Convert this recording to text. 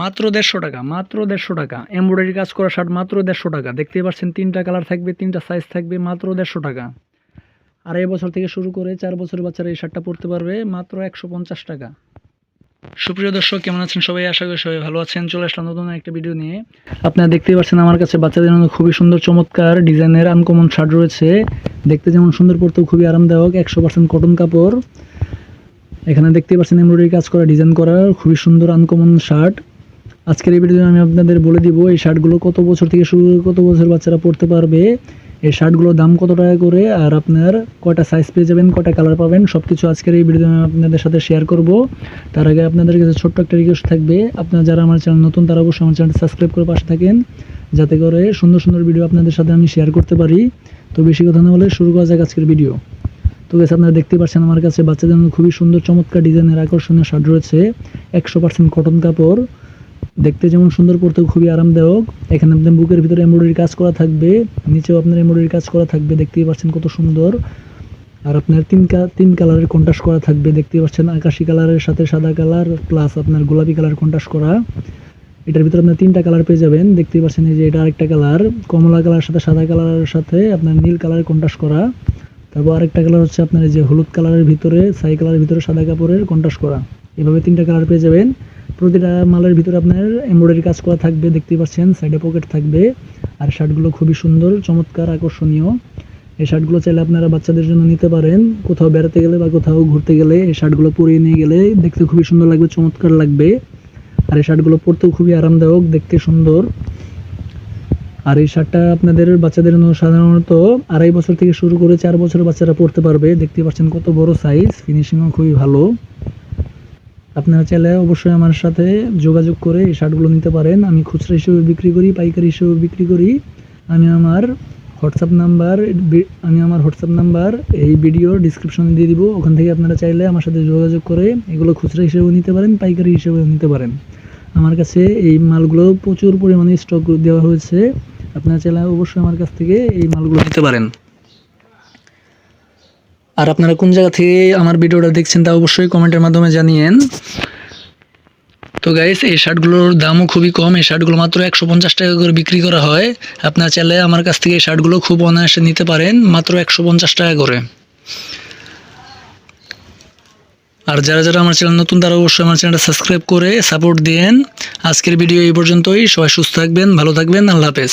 মাত্র দেড়শো টাকা, মাত্র দেড়শো টাকা। এমব্রয়ডারি কাজ করা শার্ট মাত্র দেড়শো টাকা। দেখতেই পাচ্ছেন, তিনটা কালার থাকবে, তিনটা সাইজ থাকবে, মাত্র দেড়শো টাকা। আড়াই বছর থেকে শুরু করে চার বছরের বাচ্চারা এই শার্টটা পরতে পারবে, মাত্র একশো পঞ্চাশ টাকা। সুপ্রিয় দর্শক, কেমন আছেন সবাই? আশা করি সবাই ভালো আছেন। চলে আসলাম নতুন একটা ভিডিও নিয়ে। আপনারা দেখতেই পাচ্ছেন, আমার কাছে বাচ্চাদের জন্য খুবই সুন্দর, চমৎকার ডিজাইনের আনকমন শার্ট রয়েছে। দেখতে যেমন সুন্দর পড়তেও খুবই আরামদায়ক, একশো পার্সেন্ট কটন কাপড়। এখানে দেখতেই পাচ্ছেন এমব্রয়ডারি কাজ করা ডিজাইন করা, খুবই সুন্দর আনকমন শার্ট আজকের এই ভিডিওতে আমি আপনাদের বলে দিব, এই শার্টগুলো কত বছর থেকে শুরু করে কত বছর বাচ্চারা পড়তে পারবে? এই শার্টগুলোর দাম কত টাকা করে? আর আপনার কয়টা সাইজ পেয়ে যাবেন, কয়টা কালার পাবেন? সব কিছু আজকের এই ভিডিওতে আমি আপনাদের সাথে শেয়ার করব। তার আগে আপনাদের কাছে ছোট্ট একটা রিকোয়েস্ট থাকবে, আপনারা যারা আমার চ্যানেল নতুন, তারা অবশ্যই আমার চ্যানেলটা সাবস্ক্রাইব করে পাশে থাকেন, যাতে করে সুন্দর সুন্দর ভিডিও আপনাদের সাথে আমি শেয়ার করতে পারি। তো বেশি কথা না বলে শুরু করা যাক আজকের ভিডিও তো গেছে আপনারা দেখতে পাচ্ছেন আমার কাছে বাচ্চাদের খুবই সুন্দর, চমৎকার ডিজাইনের আকর্ষণীয় শার্ট রয়েছে, একশো পার্সেন্ট কটন কাপড়। দেখতে যেমন সুন্দর, পড়তেও খুবই আরামদায়ক। এখানে আপনার বুকের ভিতরে এমব্রয়ডারি কাজ করা থাকবে, নিচেও আপনার এমব্রয়ডারি কাজ করা থাকবে, দেখতেই পাচ্ছেন কত সুন্দর। আর আপনার তিন তিন কালারের কন্ট্রাস্ট করা থাকবে, দেখতেই পাচ্ছেন আকাশি কালারের সাথে সাদা কালার প্লাস আপনার গোলাপি কালার কন্ট্রাস্ট করা। এটার ভিতরে আপনার তিনটা কালার পেয়ে যাবেন, দেখতেই পাচ্ছেন এই যে এটা আরেকটা কালার, কমলা কালার সাথে সাদা কালারের সাথে আপনার নীল কালারের কন্ট্রাস্ট করা। তারপর আরেকটা কালার হচ্ছে আপনার এই যে হলুদ কালারের ভিতরে, সাই কালারের ভিতরে সাদা কাপড়ের কন্ট্রাস্ট করা। এভাবে তিনটা কালার পেয়ে যাবেন। প্রতিটা মালের ভিতরে আপনার এমব্রয়ডারি কাজ করা থাকবে, দেখতেই পাচ্ছেন সাইডে পকেট থাকবে। আর শার্টগুলো খুবই সুন্দর, চমৎকার, আকর্ষণীয়। এই শার্টগুলো চাইলে আপনারা বাচ্চাদের জন্য নিতে পারেন। কোথাও বেড়াতে গেলে বা কোথাও ঘুরতে গেলে এই শার্টগুলো পরিয়ে নিয়ে গেলে দেখতে খুবই সুন্দর লাগবে, চমৎকার লাগবে। আর এই শার্টগুলো পরতেও খুবই আরামদায়ক, দেখতে সুন্দর। আর এই শার্টটা আপনাদের বাচ্চাদের জন্য সাধারণত আড়াই বছর থেকে শুরু করে চার বছরের বাচ্চারা পড়তে পারবে। দেখতে পাচ্ছেন কত বড় সাইজ ফিনিশিংও খুবই ভালো। আপনারা চাইলে অবশ্যই আমার সাথে যোগাযোগ করে এই শার্টগুলো নিতে পারেন। আমি খুচরা হিসেবে বিক্রি করি, পাইকারি হিসেবে বিক্রি করি। আমি আমার হোয়াটসঅ্যাপ নাম্বার আমি আমার হোয়াটসঅ্যাপ নাম্বার এই ভিডিওর ডিসক্রিপশনে দিয়ে দিব। ওখান থেকে আপনারা চাইলে আমার সাথে যোগাযোগ করে এগুলো খুচরা হিসেবেও নিতে পারেন, পাইকারি হিসেবেও নিতে পারেন। আমার কাছে এই মালগুলো প্রচুর পরিমাণে স্টক দেওয়া হয়েছে। আপনারা চাইলে অবশ্যই আমার কাছ থেকে এই মালগুলো নিতে পারেন। আর আপনারা কোন জায়গা থেকে আমার ভিডিওটা দেখছেন তা অবশ্যই কমেন্টের মাধ্যমে জানিয়েন। তো গাইস এই শার্টগুলোর দামও খুবই কম। এই শার্টগুলো মাত্র একশো পঞ্চাশ টাকা করে বিক্রি করা হয়। আপনার চাইলে আমার কাছ থেকে এই শার্টগুলো খুব অনায়াসে নিতে পারেন, মাত্র একশো পঞ্চাশ টাকা করে। আর যারা যারা আমার চ্যানেল নতুন, তারা অবশ্যই আমার চ্যানেলটা সাবস্ক্রাইব করে সাপোর্ট দিয়েন। আজকের ভিডিও এই পর্যন্তই। সবাই সুস্থ থাকবেন, ভালো থাকবেন। আল্লাহ হাফেজ।